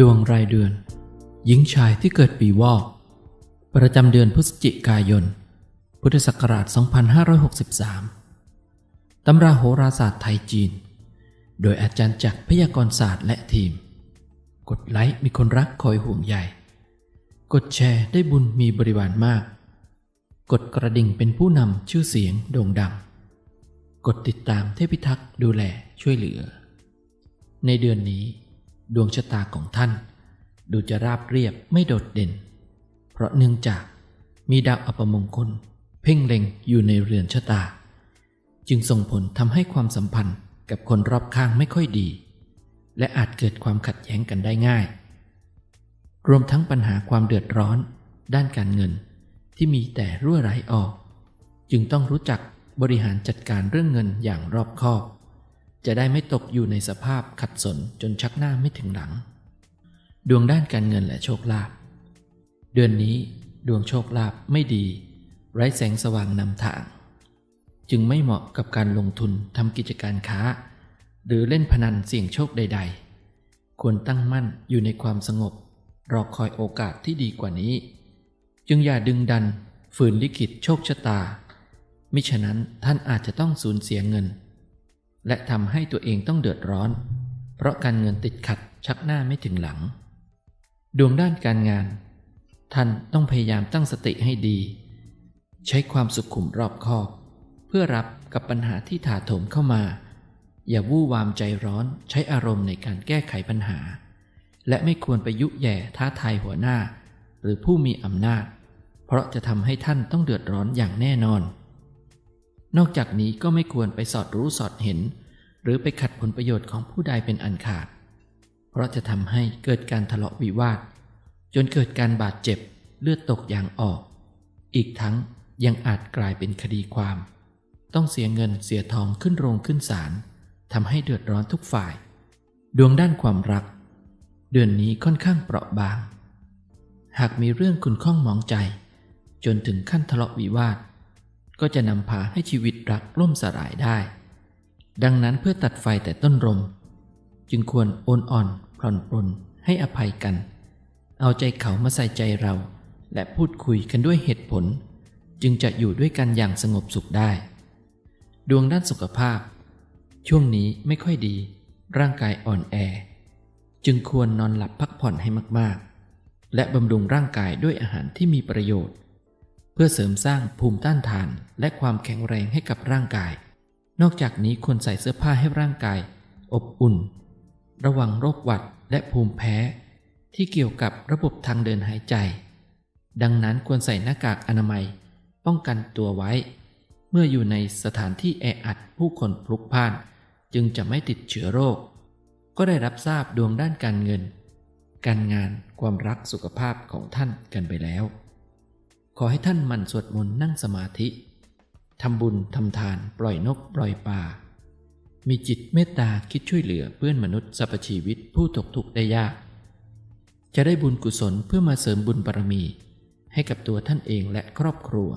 ดวงรายเดือน หญิงชายที่เกิดปีวอก ประจำเดือนพฤศจิกายน พุทธศักราช 2563 ตำราโหราศาสตร์ไทยจีน โดยอาจารย์จักรพยากรศาสตร์และทีม กดไลค์มีคนรักคอยห่วงใยกดแชร์ได้บุญมีบริวารมาก กดกระดิ่งเป็นผู้นำชื่อเสียงโด่งดัง กดติดตามเทพิทักษ์ดูแลช่วยเหลือ ในเดือนนี้ ดวงชะตาของท่าน ดูจะราบเรียบไม่โดดเด่น เพราะเนื่องจากมีดาวอัปมงคล เพ่งเล็งอยู่ในเรือนชะตา จึงส่งผลทำให้ความสัมพันธ์กับคนรอบข้างไม่ค่อยดี และอาจเกิดความขัดแย้งกันได้ง่าย รวมทั้งปัญหาความเดือดร้อน ด้านการเงินที่มีแต่รั่วไหลออก จึงต้องรู้จักบริหารจัดการเรื่องเงินอย่างรอบคอบ จะได้ไม่ตกอยู่ในสภาพขัดสนจนชักหน้าไม่ถึงหลัง ดวงด้านการเงินและโชคลาภเดือนนี้ดวงโชคลาภไม่ดี ไร้แสงสว่างนำทาง จึงไม่เหมาะกับการลงทุนทำกิจการค้า หรือเล่นพนันเสี่ยงโชคใด ๆ ควรตั้งมั่นอยู่ในความสงบ รอคอยโอกาสที่ดีกว่านี้ จึงอย่าดึงดันฝืนลิขิตโชคชะตา มิฉะนั้นท่านอาจจะต้องสูญเสียเงิน และทำให้ตัวเองต้องเดือดร้อน เพราะการเงินติดขัดชักหน้าไม่ถึงหลัง ดวงด้านการงาน ท่านต้องพยายามตั้งสติให้ดี ใช้ความสุขุมรอบคอบ เพื่อรับกับปัญหาที่ถาโถมเข้ามา อย่าวู่วามใจร้อนใช้อารมณ์ในการแก้ไขปัญหา และไม่ควรไปยุแย่ท้าทายหัวหน้า หรือผู้มีอำนาจ เพราะจะทำให้ท่านต้องเดือดร้อนอย่างแน่นอน นอกจากนี้ก็ไม่ควรไปสอดรู้สอดเห็น หรือไปขัดผลประโยชน์ของผู้ใดเป็นอันขาด เพราะจะทำให้เกิดการทะเลาะวิวาท จนเกิดการบาดเจ็บเลือดตกยางออก อีกทั้งยังอาจกลายเป็นคดีความ ต้องเสียเงินเสียทองขึ้นโรงขึ้นศาลทำให้เดือดร้อนทุกฝ่าย ดวงด้านความรัก เดือนนี้ค่อนข้างเปราะบาง หากมีเรื่องคุณข้องมองใจ จนถึงขั้นทะเลาะวิวาท ก็จะนำพาให้ชีวิตรักล่มสลายได้ ดังนั้นเพื่อตัดไฟแต่ต้นรม จึงควรโอนอ่อนผ่อนปลนให้อภัยกัน เอาใจเขามาใส่ใจเรา และพูดคุยกันด้วยเหตุผล จึงจะอยู่ด้วยกันอย่างสงบสุขได้ ดวงด้านสุขภาพ ช่วงนี้ไม่ค่อยดี ร่างกายอ่อนแอ จึงควรนอนหลับพักผ่อนให้มากๆ และบำรุงร่างกายด้วยอาหารที่มีประโยชน์ เพื่อเสริมสร้างภูมิต้านทาน และความแข็งแรงให้กับร่างกาย นอกจากนี้ควรใส่เสื้อผ้าให้ร่างกาย อบอุ่น ระวังโรคหวัดและภูมิแพ้ ที่เกี่ยวกับระบบทางเดินหายใจ ดังนั้นควรใส่หน้ากากอนามัย ป้องกันตัวไว้ เมื่ออยู่ในสถานที่แออัดผู้คนพลุกพล่าน จึงจะไม่ติดเชื้อโรค ก็ได้รับทราบดวงด้านการเงิน การงานความรักสุขภาพของท่านกันไปแล้ว ขอให้ท่านหมั่นสวดมนต์นั่งสมาธิทำบุญทำทานปล่อยนกปล่อยปลามีจิตเมตตาคิดช่วยเหลือเพื่อนมนุษย์สรรพชีวิตผู้ตกทุกข์ได้ยาก จะได้บุญกุศลเพื่อมาเสริมบุญบารมี ให้กับตัวท่านเองและครอบครัว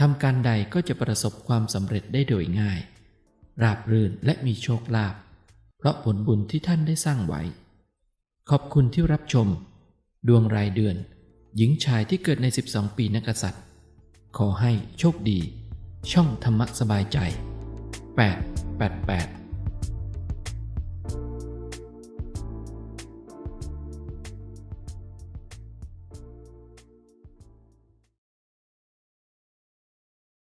ทำการใดก็จะประสบความสำเร็จได้โดยง่าย ราบรื่นและมีโชคลาภเพราะผลบุญที่ท่านได้สร้างไว้ ขอบคุณที่รับชม ดวงรายเดือน หญิงชายที่เกิดใน 12 ปีนักษัตริย์ ขอให้โชคดี ช่องธรรมะสบายใจ 888